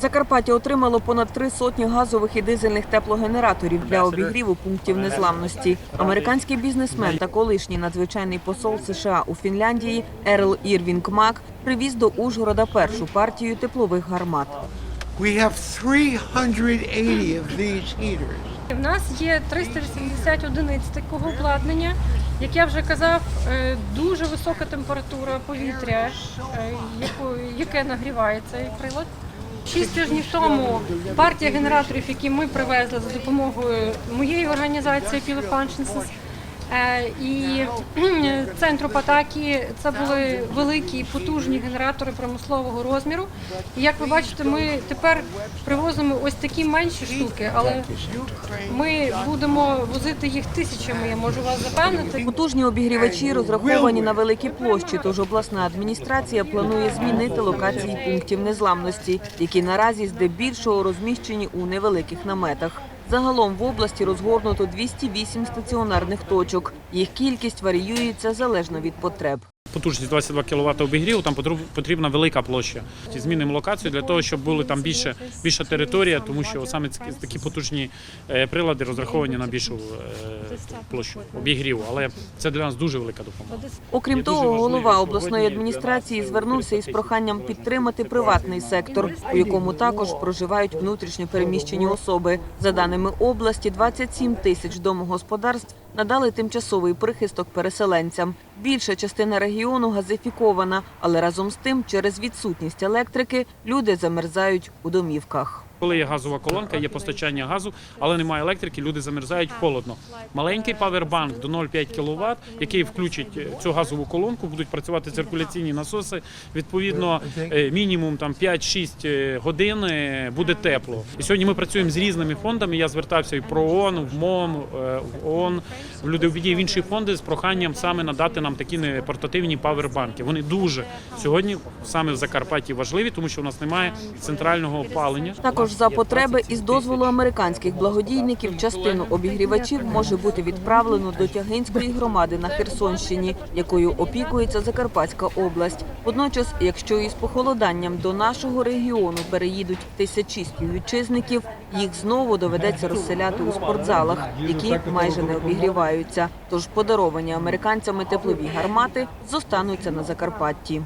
Закарпаття отримало понад три сотні газових і дизельних теплогенераторів для обігріву пунктів незламності. Американський бізнесмен та колишній надзвичайний посол США у Фінляндії Ерл Ірвінг Мак привіз до Ужгорода першу партію теплових гармат. We have 380 of these heaters. В нас є 380 одиниць такого обладнання. Як я вже казав, е, дуже висока температура повітря, е, яке нагріває цей прилад. Шість тижнів тому партія генераторів, які ми привезли за допомогою моєї організації е, і кхм, центру Патакі, це були великі потужні генератори промислового розміру. І як ви бачите, ми тепер привозимо ось такі менші штуки, але ми будемо возити їх тисячами, я можу вас запевнити. Потужні обігрівачі розраховані на великі площі, тож обласна адміністрація планує змінити локації пунктів незламності, які наразі здебільшого розміщені у невеликих наметах. Загалом в області розгорнуто 208 стаціонарних точок. Їх кількість варіюється залежно від потреб. Потужність 22 кВт обігріву, там потріб- потрібна велика площа. Змінимо локацію для того, щоб були там більше більша територія, тому що саме такі потужні е, прилади розраховані на більшу е, площу обігріву. Але це для нас дуже велика допомога. Окрім того, голова обласної адміністрації е, звернувся із проханням підтримати приватний сектор, у якому також проживають внутрішньо переміщені особи. За даними області, 27 тисяч домогосподарств надали тимчасовий прихисток переселенцям. Більша частина регіону газифікована, але разом з тим, через відсутність електрики, люди замерзають у домівках. Коли є газова колонка, є постачання газу, але немає електрики, люди замерзають холодно. Маленький павербанк до 0,5 кВт, який включить е, цю газову колонку, будуть працювати циркуляційні насоси. Відповідно, е, мінімум там 5-6 годин е, буде тепло. І сьогодні ми працюємо з різними фондами. Я звертався і про ООН, в МОМ, в ООН, в Людовіді, в інші фонди з проханням саме надати нам такі портативні павербанки. Вони дуже сьогодні саме в Закарпатті важливі, тому що у нас немає центрального опалення. Також за потреби із дозволу американських благодійників частину обігрівачів може бути відправлено до Тягинської громади на Херсонщині, якою опікується Закарпатська область. Водночас, якщо із похолоданням до нашого регіону переїдуть тисячі співвітчизників, їх знову доведеться розселяти у спортзалах, які майже не обігріваються. Тож подаровані американцями теплові гармати зостануться на Закарпатті.